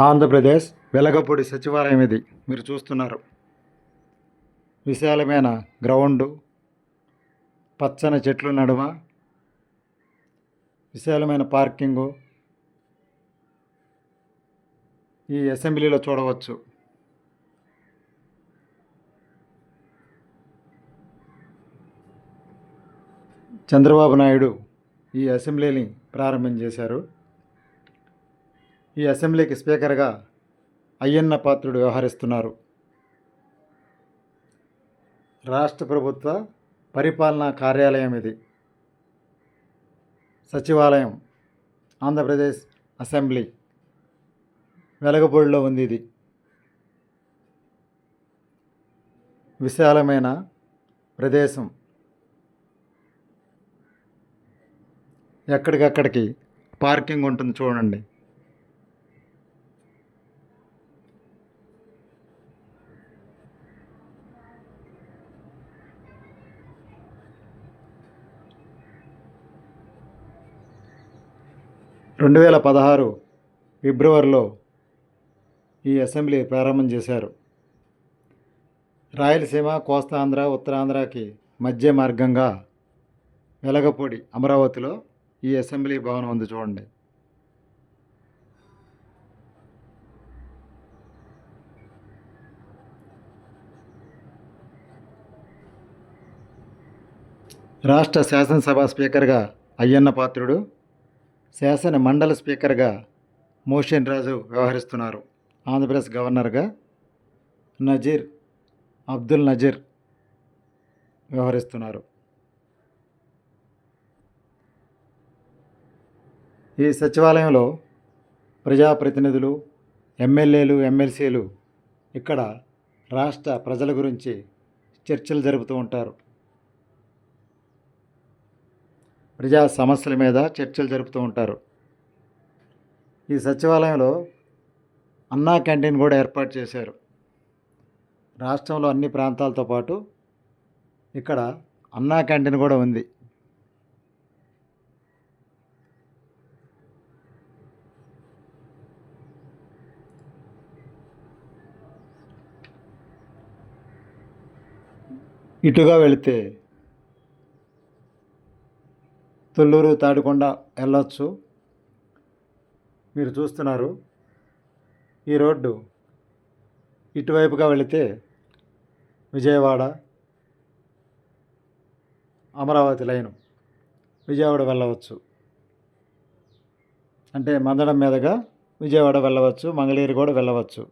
ఆంధ్రప్రదేశ్ వెలగపూడి సచివాలయం ఇది. మీరు చూస్తున్నారు. విశాలమైన గ్రౌండు పచ్చని చెట్లు నడుమ విశాలమైన పార్కింగు. ఈ అసెంబ్లీలో చూడవచ్చు. చంద్రబాబు నాయుడు ఈ అసెంబ్లీని ప్రారంభం చేశారు. ఈ అసెంబ్లీకి స్పీకర్గా అయ్యన్న పాత్రుడు వ్యవహరిస్తున్నారు. రాష్ట్ర ప్రభుత్వ పరిపాలనా కార్యాలయం ఇది. సచివాలయం ఆంధ్రప్రదేశ్ అసెంబ్లీ వెలగపూడిలో ఉంది ఇది. విశాలమైన ప్రదేశం. ఎక్కడికక్కడికి పార్కింగ్ ఉంటుంది చూడండి. రెండు వేల పదహారు ఫిబ్రవరిలో ఈ అసెంబ్లీ ప్రారంభం చేశారు. రాయలసీమ కోస్తాంధ్ర ఉత్తరాంధ్రకి మధ్య మార్గంగా వెలగపూడి అమరావతిలో ఈ అసెంబ్లీ భవనం ఉంది చూడండి. రాష్ట్ర శాసనసభ స్పీకర్గా అయ్యన్న పాత్రుడు శాసన మండల స్పీకర్గా మోషన్ రాజు వ్యవహరిస్తున్నారు. ఆంధ్రప్రదేశ్ గవర్నర్గా నజీర్ అబ్దుల్ నజీర్ వ్యవహరిస్తున్నారు. ఈ సచివాలయంలో ప్రజాప్రతినిధులు ఎమ్మెల్యేలు ఎమ్మెల్సీలు ఇక్కడ రాష్ట్ర ప్రజల గురించి చర్చలు జరుపుతూ ఉంటారు. ప్రజా సమస్యల మీద చర్చలు జరుపుతూ ఉంటారు. ఈ సచివాలయంలో అన్నా క్యాంటీన్ కూడా ఏర్పాటు చేశారు. రాష్ట్రంలో అన్ని ప్రాంతాలతో పాటు ఇక్కడ అన్నా క్యాంటీన్ కూడా ఉంది. ఇటుగా వెళితే తొల్లూరు తాడికొండ వెళ్ళొచ్చు. మీరు చూస్తున్నారు ఈ రోడ్డు. ఇటువైపుగా వెళితే విజయవాడ అమరావతి లైను. విజయవాడ వెళ్ళవచ్చు. అంటే మందడం మీదుగా విజయవాడ వెళ్ళవచ్చు మంగళగిరి కూడా వెళ్ళవచ్చు.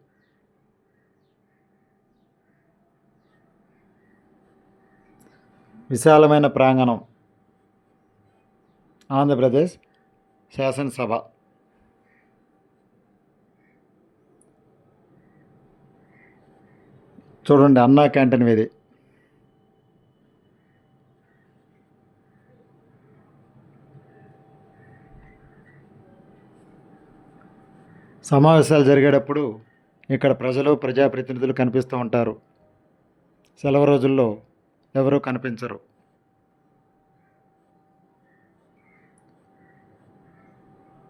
విశాలమైన ప్రాంగణం. ఆంధ్రప్రదేశ్ శాసనసభ. చూడండి అన్నా క్యాంటీన్ వేది సమావేశాలు జరిగేటప్పుడు ఇక్కడ ప్రజలు ప్రజాప్రతినిధులు కనిపిస్తూ ఉంటారు. సెలవు రోజుల్లో ఎవరూ కనిపించరు.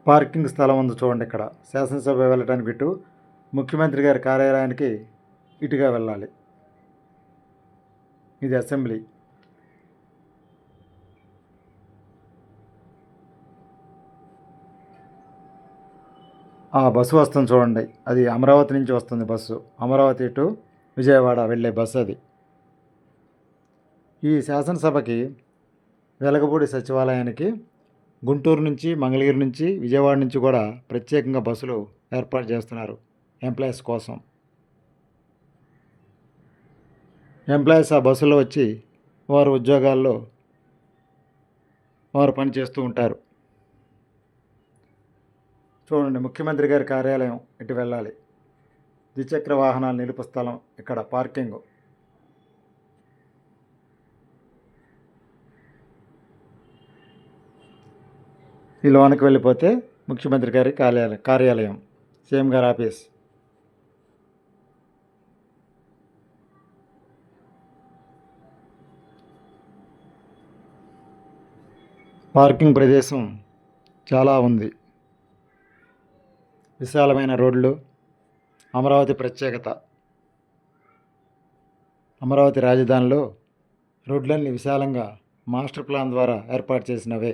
పార్కింగ్ స్థలం ఉంది చూడండి ఇక్కడ. శాసనసభ వెళ్ళడానికి ఇటు ముఖ్యమంత్రి గారి కార్యాలయానికి ఇటుగా వెళ్ళాలి. ఇది అసెంబ్లీ. ఆ బస్సు వస్తుంది చూడండి. అది అమరావతి నుంచి వస్తుంది బస్సు. అమరావతి టు విజయవాడ వెళ్ళే బస్సు అది. ఈ శాసనసభకి వెలగపూడి సచివాలయానికి గుంటూరు నుంచి మంగళగిరి నుంచి విజయవాడ నుంచి కూడా ప్రత్యేకంగా బస్సులు ఏర్పాటు చేస్తున్నారు ఎంప్లాయీస్ కోసం. ఎంప్లాయీస్ ఆ బస్సులో వచ్చి వారు ఉద్యోగాల్లో వారు పనిచేస్తూ ఉంటారు. చూడండి ముఖ్యమంత్రి గారి కార్యాలయం ఇటు వెళ్ళాలి. ద్విచక్ర వాహనాలు నిలుపు స్థలం ఇక్కడ పార్కింగ్. ఈ లోనకి వెళ్ళిపోతే ముఖ్యమంత్రి గారి కార్యాలయం కార్యాలయం. సీఎం గారి ఆఫీస్. పార్కింగ్ ప్రదేశం చాలా ఉంది. విశాలమైన రోడ్లు అమరావతి ప్రత్యేకత. అమరావతి రాజధానిలో రోడ్లన్నీ విశాలంగా మాస్టర్ ప్లాన్ ద్వారా ఏర్పాటు చేసినవే.